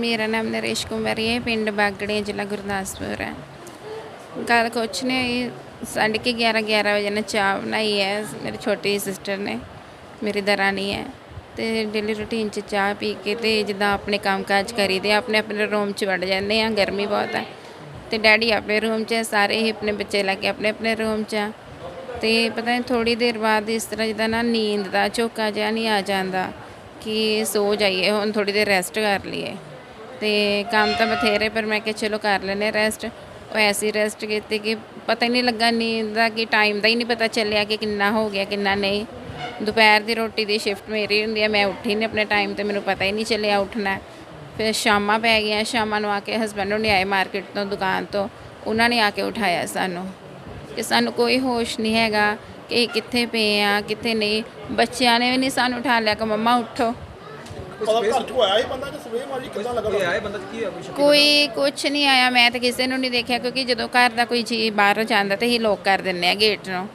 ਮੇਰਾ ਨਾਮ ਨਰੇਸ਼ ਕੁਮਾਰੀ ਹੈ ਪਿੰਡ ਬਾਗੜੇ ਜ਼ਿਲ੍ਹਾ ਗੁਰਦਾਸਪੁਰ ਹੈ। ਗੱਲ ਕੁਛ ਨੇ ਸਾਢੇ ਕੇ 11 11 ਵਜੇ ਨੇ ਚਾਹ ਬਣਾਈ ਹੈ। ਮੇਰੀ ਛੋਟੀ ਸਿਸਟਰ ਨੇ ਮੇਰੀ ਦਰਾਣੀ ਹੈ। ਤੇ ਡੇਲੀ ਰੂਟੀਨ ਚ ਚਾਹ ਪੀ ਕੇ ਤੇ ਜਿੱਦਾਂ ਆਪਣੇ ਕੰਮਕਾਜ ਕਰੀਦੇ ਆ, ਆਪਣੇ ਆਪਣੇ ਰੂਮ ਚ ਵੜ ਜਾਂਦੇ ਆ ਗਰਮੀ ਬਹੁਤ ਹੈ। ਤੇ ਡੈਡੀ ਆਪਣੇ ਰੂਮ 'ਚ ਹੈ, ਸਾਰੇ ਹੀ ਆਪਣੇ ਬੱਚੇ ਲੈ ਕੇ ਆਪਣੇ ਆਪਣੇ ਰੂਮ 'ਚ ਆ। ਤੇ ਪਤਾ ਨਹੀਂ ਥੋੜੀ ਦੇਰ ਬਾਅਦ ਇਸ ਤਰ੍ਹਾਂ ਜਿੱਦਾਂ ਨਾ ਨੀਂਦ ਦਾ ਝੋਕਾ ਜਿਹਾ ਨਹੀਂ ਆ ਜਾਂਦਾ ਕਿ ਸੋ ਜਾਈਏ ਹੁਣ ਥੋੜੀ ਦੇਰ ਰੈਸਟ ਕਰ ਲਈਏ। ਤੇ ਕੰਮ ਤਾਂ ਬਥੇਰੇ, ਪਰ ਮੈਂ ਕਿਹਾ ਚਲੋ ਕਰ ਲੈਨੇ ਰੈਸਟ ਉਹ ਐਸੀ ਰੈਸਟ ਕੀਤੀ ਕਿ ਪਤਾ ਹੀ ਨਹੀਂ ਲੱਗਾ ਨੀਂਦ ਦਾ ਕਿ ਟਾਈਮ ਦਾ ਹੀ ਨਹੀਂ ਪਤਾ ਚੱਲਿਆ ਕਿ ਕਿੰਨਾ ਹੋ ਗਿਆ, ਕਿੰਨਾ ਨਹੀਂ। ਦੁਪਹਿਰ ਦੀ ਰੋਟੀ ਦੀ ਸ਼ਿਫਟ ਮੇਰੀ ਹੁੰਦੀ ਹੈ ਮੈਂ ਉੱਠੀ ਨਹੀਂ ਆਪਣੇ ਟਾਈਮ ਤੇ, ਮੈਨੂੰ ਪਤਾ ਹੀ ਨਹੀਂ ਚੱਲਿਆ ਉੱਠਣਾ। ਫਿਰ ਸ਼ਾਮਾਂ ਪੈ ਗਈਆਂ, ਸ਼ਾਮਾਂ ਨੂੰ ਆ ਕੇ ਹਸਬੰਡ ਨੂੰ ਆਏ ਮਾਰਕੀਟ ਤੋਂ, ਦੁਕਾਨ ਤੋਂ। ਉਹਨਾਂ ਨੇ ਆ ਕੇ ਉਠਾਇਆ ਸਾਨੂੰ ਕਿ ਸਾਨੂੰ ਕੋਈ ਹੋਸ਼ ਨਹੀਂ ਹੈਗਾ ਕਿ ਕਿੱਥੇ ਪਏ ਆ ਕਿੱਥੇ ਨਹੀਂ। ਬੱਚਿਆਂ ਨੇ ਵੀ ਨਹੀਂ ਸਾਨੂੰ ਉਠਾ ਲਿਆ ਕਿ ਮੰਮਾ ਉੱਠੋ। ਪਤਾ ਘਰ ਚੋਂ ਆਇਆ ਹੀ ਬੰਦਾ ਕਿ ਸਵੇਰ ਮਾਰੀ ਕਿੱਦਾਂ ਲੱਗਾ ਇਹ ਆਏ ਬੰਦਾ? ਕੀ ਹੋਇਆ ਕੁਛ ਕੋਈ ਕੁਝ ਨਹੀਂ ਆਇਆ ਮੈਂ ਤਾਂ ਕਿਸੇ ਨੂੰ ਨਹੀਂ ਦੇਖਿਆ ਕਿਉਂਕਿ ਜਦੋਂ ਘਰ ਦਾ ਕੋਈ ਜੀ ਬਾਹਰ ਜਾਂਦਾ ਤੇ ਹੀ ਲੋਕ ਕਰ ਦਿੰਦੇ ਆ ਗੇਟ ਨੂੰ।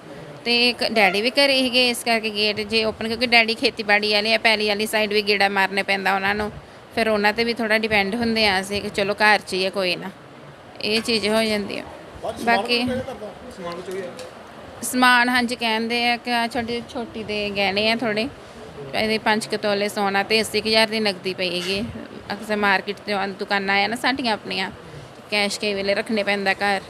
ਤੇ ਇੱਕ ਡੈਡੀ ਵੀ ਘਰੇ ਸੀਗੇ ਇਸ ਕਰਕੇ ਗੇਟ ਜੇ ਓਪਨ ਕਿਉਂਕਿ ਡੈਡੀ ਖੇਤੀਬਾੜੀ ਵਾਲੇ ਆ ਪੈਲੀ ਵਾਲੀ ਸਾਈਡ ਵੀ ਗੇੜਾ ਮਾਰਨੇ ਪੈਂਦਾ ਉਹਨਾਂ ਨੂੰ। ਫਿਰ ਉਹਨਾਂ ਤੇ ਵੀ ਥੋੜਾ ਡਿਪੈਂਡ ਹੁੰਦੇ ਆ ਅਸੀਂ ਕਿ ਚਲੋ ਘਰ 'ਚ ਹੀ ਹੈ ਕੋਈ ਨਾ। ਇਹ ਚੀਜ਼ ਹੋ ਜਾਂਦੀ ਆ। ਬਾਕੀ ਸਮਾਨ ਕੁਝ ਹੋਇਆ ਸਮਾਨ ਹਾਂਜੀ ਕਹਿੰਦੇ ਆ ਕਿ ਆਹ ਛੋਟੀ ਛੋਟੀ ਦੇ ਗਹਿਣੇ ਆ ਥੋੜੇ ਇਹਦੇ 5 ਕੁ ਤੋਲੇ ਸੋਨਾ ਤੇ 80000 ਦੀ ਨਗਦੀ ਪਈਗੀ ਅਕਸਰ ਮਾਰਕੀਟ ਤੇ ਦੁਕਾਨਾਂ ਆ ਨਾ ਸਾਡੀਆਂ ਆਪਣੀਆਂ। ਕੈਸ਼ ਕਈ ਵੇਲੇ ਰੱਖਣੇ ਪੈਂਦਾ ਘਰ।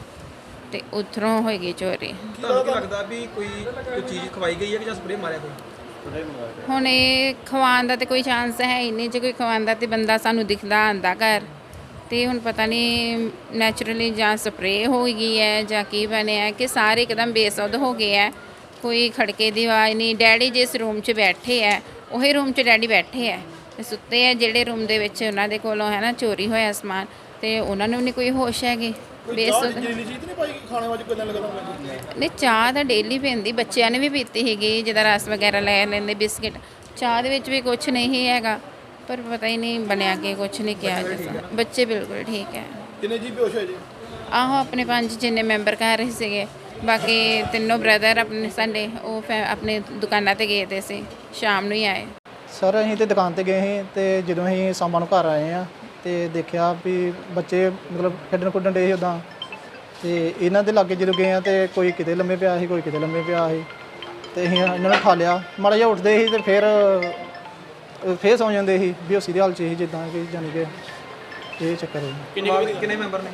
ਤੇ ਉਧਰੋਂ ਹੋਏਗੀ ਚੋਰੀ। ਤੁਹਾਨੂੰ ਕੀ ਲੱਗਦਾ ਵੀ ਕੋਈ ਕੋਈ ਚੀਜ਼ ਖਵਾਈ ਗਈ ਹੈ ਕਿ ਜਾਂ ਸਪਰੇਅ ਮਾਰਿਆ ਕੋਈ? ਹੁਣ ਇਹ ਖਵਾਉਣ ਦਾ ਤੇ ਕੋਈ ਚਾਂਸ ਹੈ ਹੀ ਨਹੀਂ। ਜੇ ਕੋਈ ਖਵਾਉਂਦਾ ਤੇ ਬੰਦਾ ਸਾਨੂੰ ਦਿਖਦਾ ਆਂਦਾ ਘਰ। ਤੇ ਹੁਣ ਪਤਾ ਨਹੀਂ ਨੈਚੁਰਲੀ ਜਾਂ ਸਪਰੇਅ ਹੋ ਗਈ ਹੈ ਜਾਂ ਕੀ ਬਣਿਆ ਕਿ ਸਾਰੇ ਇੱਕਦਮ ਬੇਸੁੱਧ ਹੋ ਗਏ ਹੈ। ਕੋਈ ਖੜਕੇ ਦੀ ਆਵਾਜ਼ ਨਹੀਂ। ਡੈਡੀ ਜਿਸ ਰੂਮ 'ਚ ਬੈਠੇ ਹੈ ਉਹੀ ਰੂਮ 'ਚ ਡੈਡੀ ਬੈਠੇ ਹੈ ਤੇ ਸੁੱਤੇ ਹੈ ਜਿਹੜੇ ਰੂਮ ਦੇ ਵਿੱਚ ਉਹਨਾਂ ਦੇ ਕੋਲੋਂ ਹੈ ਨਾ ਚੋਰੀ ਹੋਇਆ ਸਮਾਨ ਤੇ ਉਹਨਾਂ ਨੂੰ ਨਹੀਂ ਕੋਈ ਹੋਸ਼ ਹੈਗੇ। ਬੇਸੁੱਧ ਨਹੀਂ ਚਾਹ ਤਾਂ ਡੇਲੀ ਪੀਂਦੀ ਬੱਚਿਆਂ ਨੇ ਵੀ ਪੀਤੀ ਸੀਗੀ ਜਿਹਦਾ ਰਸ ਵਗੈਰਾ ਲੈ ਲੈਂਦੇ ਬਿਸਕਿਟ। ਚਾਹ ਦੇ ਵਿੱਚ ਵੀ ਕੁਝ ਨਹੀਂ ਹੈਗਾ ਪਰ ਪਤਾ ਹੀ ਨਹੀਂ ਬਣਿਆ ਕਿ ਕੁਝ ਨਹੀਂ ਕਿਹਾ ਜਾਂਦਾ ਬੱਚੇ ਬਿਲਕੁਲ ਠੀਕ ਹੈ ਕਿੰਨੇ ਜੀ ਬੇਹੋਸ਼ ਹੋਏ ਜੀ? ਆਹੋ ਆਪਣੇ ਪੰਜ ਜਿੰਨੇ ਮੈਂਬਰ ਘਰ ਰਹੇ ਸੀਗੇ। ਬਾਕੀ ਤਿੰਨੋਂ ਬ੍ਰਦਰ ਆਪਣੇ ਸਾਡੇ ਉਹ ਫੈ- ਆਪਣੇ ਦੁਕਾਨਾਂ ਤੇ ਗਏ ਤੇ ਸੀ ਸ਼ਾਮ ਨੂੰ ਹੀ ਆਏ। ਸਰ ਅਸੀਂ ਤੇ ਦੁਕਾਨ ਤੇ ਗਏ ਸੀ ਤੇ ਜਦੋਂ ਅਸੀਂ ਸ਼ਾਮਾਂ ਨੂੰ ਘਰ ਆਏ ਆ ਤੇ ਦੇਖਿਆ ਵੀ ਬੱਚੇ ਮਤਲਬ ਖੇਡਣ ਕੁੱਦਣ ਡੇ ਸੀ ਉਦਾਂ ਤੇ ਇਹਨਾਂ ਦੇ ਲਾਗੇ ਜਦੋਂ ਗਏ ਆ ਤੇ ਕੋਈ ਕਿਤੇ ਲੰਮੇ ਪਿਆ ਸੀ ਕੋਈ ਕਿਤੇ ਲੰਮੇ ਪਿਆ ਸੀ। ਤੇ ਅਸੀਂ ਇਹਨਾਂ ਨੂੰ ਖਾ ਲਿਆ। ਮਾੜਾ ਜਿਹਾ ਉੱਠਦੇ ਸੀ ਤੇ ਫਿਰ ਅ, ਫਿਰ ਸੌਂ ਜਾਂਦੇ ਸੀ ਬੇਹੋਸੀ ਦੇ ਹਾਲ ਚ ਸੀ ਜਿੱਦਾਂ ਕਿ ਜਾਣੀ ਕਿ ਇਹ ਚੱਕਰ ਹੈ ਕਿੰਨੇ ਕਿੰਨੇ ਮੈਂਬਰ ਨੇ?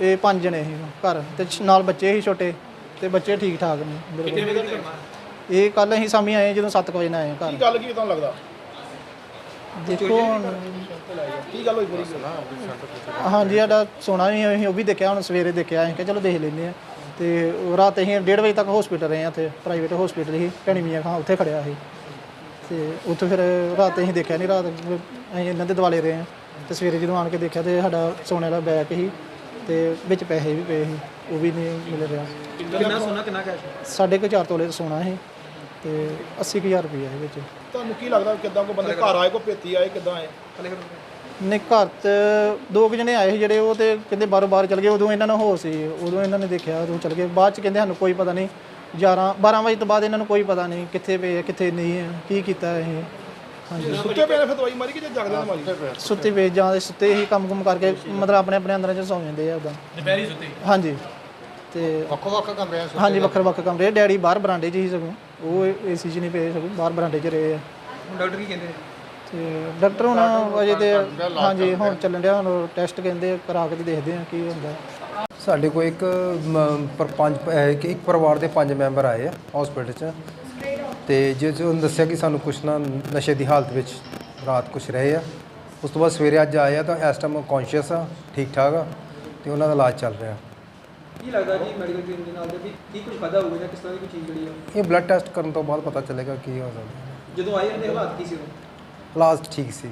ਇਹ ਪੰਜ ਜਣੇ ਸੀ ਘਰ ਤੇ ਛ- ਨਾਲ ਬੱਚੇ ਸੀ ਛੋਟੇ। ਤੇ ਬੱਚੇ ਠੀਕ ਠਾਕ ਨੇ ਬਿਲਕੁਲ ਇਹ ਕੱਲ ਅਸੀਂ ਸ਼ਾਮੀ ਆਏ ਜਦੋਂ 7 ਵਜੇ ਨਾਲ ਆਏ ਘਰ। ਕੀ ਗੱਲ ਕੀ ਤੁਹਾਨੂੰ ਲੱਗਦਾ? ਦੇਖੋ ਹੁਣ ਕੀ ਗੱਲ ਹੋਈ ਪੂਰੀ ਹਾਂਜੀ ਸਾਡਾ ਸੋਨਾ ਵੀ ਅਸੀਂ ਉਹ ਵੀ ਦੇਖਿਆ ਹੁਣ ਸਵੇਰੇ ਦੇਖਿਆ ਅਸੀਂ ਕਿਹਾ ਚਲੋ ਦੇਖ ਲੈਂਦੇ ਆ ਤੇ ਉਹ ਰਾਤ ਅਸੀਂ 1:30 ਵਜੇ ਤੱਕ ਹਸਪੀਟਲ ਰਹੇ ਆ ਉੱਥੇ ਪ੍ਰਾਈਵੇਟ ਹਸਪੀਟਲ ਸੀ ਭੈਣੀ ਮੀਆਂ ਖਾਂ ਉੱਥੇ ਖੜਿਆ ਸੀ। ਤੇ ਉੱਥੇ ਫਿਰ ਰਾਤ ਅਸੀਂ ਦੇਖਿਆ ਨਹੀਂ ਰਾਤ ਅਸੀਂ ਇਹਨਾਂ ਦੇ ਦੁਆਲੇ ਰਹੇ ਆ ਤੇ ਸਵੇਰੇ ਜਦੋਂ ਆਣ ਕੇ ਦੇਖਿਆ ਤੇ ਸਾਡਾ ਸੋਨੇ ਵਾਲਾ ਬੈਗ ਸੀ ਤੇ ਵਿੱਚ ਪੈਸੇ ਵੀ ਪਏ ਸੀ। ਉਹ ਵੀ ਨਹੀਂ ਮਿਲ ਰਿਹਾ। ਕਿੰਨਾ ਸੋਨਾ ਕਿੰਨਾ ਕੈਸ਼ ਸਾਢੇ ਕੁ ਚਾਰ ਤੋਲੇ ਦਾ ਸੋਨਾ ਸੀ ਤੇ 80000 ਰੁਪਏ ਸੀ ਵਿੱਚ। ਤੁਹਾਨੂੰ ਕੀ ਲੱਗਦਾ ਕਿੱਦਾਂ ਕੋਈ ਬੰਦੇ ਘਰ ਆਏ ਕੋਈ ਭੇਤੀ ਆਏ ਕਿੱਦਾਂ ਆਏ? ਹਲੇ ਨੇ ਘਰ ਤੇ ਦੋ ਕੁ ਜਣੇ ਆਏ ਸੀ ਜਿਹੜੇ ਉਹ ਤੇ ਕਹਿੰਦੇ ਬਾਹਰੋਂ ਬਾਹਰ ਚਲ ਗਏ ਉਦੋਂ ਇਹਨਾਂ ਨੂੰ ਹੋਸ਼ ਸੀ ਉਦੋਂ ਇਹਨਾਂ ਨੇ ਦੇਖਿਆ ਉਦੋਂ ਚਲ ਗਏ। ਬਾਅਦ ਚ ਕਹਿੰਦੇ ਸਾਨੂੰ ਕੋਈ ਪਤਾ ਨਹੀਂ 11 12 ਵਜੇ ਤੋਂ ਬਾਅਦ ਇਹਨਾਂ ਨੂੰ ਕੋਈ ਪਤਾ ਨਹੀਂ ਕਿੱਥੇ ਪਏ ਆ ਕਿੱਥੇ ਨਹੀਂ ਹੈ ਕੀ ਕੀਤਾ ਇਹ। ਸੁੱਤੇ ਪਏ ਨੇ ਫਿਰ ਦਵਾਈ ਮਾਰੀ ਕਿ ਜਾਂ ਜਾਗਦੇ ਨੇ ਮਾਰੀ? ਸੁੱਤੇ ਵੇ ਜਾਂ ਦੇ ਸੁੱਤੇ ਹੀ ਕੰਮ ਕੁਮ ਕਰਕੇ ਮਤਲਬ ਆਪਣੇ ਆਪਣੇ ਅੰਦਰਾਂ ਚ ਸੌਂ ਜਾਂਦੇ ਆ ਉਦਾਂ। ਦੁਪਹਿਰੀ ਸੁੱਤੇ? ਹਾਂਜੀ। ਤੇ ਵੱਖ ਵੱਖ ਕਮਰੇ ਹਾਂਜੀ ਵੱਖਰੇ ਵੱਖ ਕਮਰੇ ਡੈਡੀ ਬਾਹਰ ਬਰਾਂਡੇ 'ਚ ਹੀ ਸਗੋਂ। ਉਹ ਏਸੀ 'ਚ ਨਹੀਂ ਪਏ ਸਗੋਂ ਬਾਹਰ ਬਰਾਂਡੇ 'ਚ ਰਹੇ ਆ। ਹੁਣ ਡਾਕਟਰ ਕੀ ਕਹਿੰਦੇ ਨੇ? ਤੇ ਡਾਕਟਰ ਹੁਣ ਅਜੇ ਤੇ ਹਾਂਜੀ ਹੁਣ ਚੱਲਣ ਡਿਆ ਹੁਣ ਟੈਸਟ ਕਹਿੰਦੇ ਕਰਾ ਕੇ ਤੇ ਦੇਖਦੇ ਆ ਕੀ ਹੁੰਦਾ। ਸਾਡੇ ਕੋਲ ਇੱਕ ਮ, ਪਰ ਪੰਜ ਅਹ, ਇੱਕ ਇੱਕ ਪਰਿਵਾਰ ਦੇ ਪੰਜ ਮੈਂਬਰ ਆਏ ਆ ਹਸਪੀਟਲ 'ਚ। ਤੇ ਜਿਸ ਨੂੰ ਦੱਸਿਆ ਕਿ ਸਾਨੂੰ ਕੁਛ ਨਾ ਨਸ਼ੇ ਦੀ ਹਾਲਤ ਵਿੱਚ ਰਾਤ ਕੁਛ ਰਹੇ ਆ ਉਸ ਤੋਂ ਬਾਅਦ ਸਵੇਰੇ ਅੱਜ ਆਏ ਆ ਤਾਂ ਇਸ ਟਾਈਮ ਕੌਨਸ਼ੀਅਸ ਆ ਠੀਕ ਠਾਕ ਆ ਤੇ ਉਹਨਾਂ ਦਾ ਇਲਾਜ ਚੱਲ ਰਿਹਾ। ਕੀ ਲੱਗਦਾ ਜੀ ਮੈਡੀਕਲ ਟੀਮ ਦੇ ਨਾਲ ਵੀ ਕੀ ਕੁਝ ਖਾਦਾ ਹੋਊਗਾ ਜਾਂ ਕਿਸ ਤਰ੍ਹਾਂ ਦੀ ਕੋਈ ਚੀਜ਼ ਜਿਹੜੀ ਆ? ਇਹ ਬਲੱਡ ਟੈਸਟ ਕਰਨ ਤੋਂ ਬਾਅਦ ਪਤਾ ਚੱਲੇਗਾ ਕੀ ਹੋ ਸਕਦਾ। ਜਦੋਂ ਆਏ ਇਹਦੇ ਹਾਲਾਤ ਕੀ ਸੀ ਉਦੋਂ ਇਲਾਜ ਠੀਕ ਸੀ।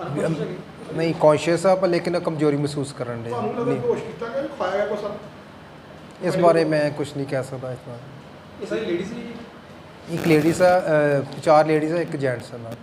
ਹੈਗੇ ਨਹੀਂ ਕੌਨਸ਼ੀਅਸ ਆ ਪਰ ਲੇਕਿਨ ਕਮਜ਼ੋਰੀ ਮਹਿਸੂਸ ਕਰਨ ਦੇ ਤੁਹਾਨੂੰ ਲੱਗਦਾ ਬੇਹੋਸ਼ ਕੀਤਾ ਗਿਆ ਖਾਇਆ ਗਿਆ ਕੋਈ ਸਰ ਇਸ ਬਾਰੇ ਮੈਂ ਕੁਝ ਨਹੀਂ ਕਹਿ ਸਕਦਾ ਇਸ ਬਾਰੇ। ਇਹ ਸਾਰੀ ਲੇਡੀਜ਼ ਜੀ ਇੱਕ ਲੇਡੀਜ਼ ਆ ਅਹ, ਚਾਰ ਲੇਡੀਜ਼ ਆ ਇੱਕ ਜੈਂਟਸ ਆ ਨਾਲ।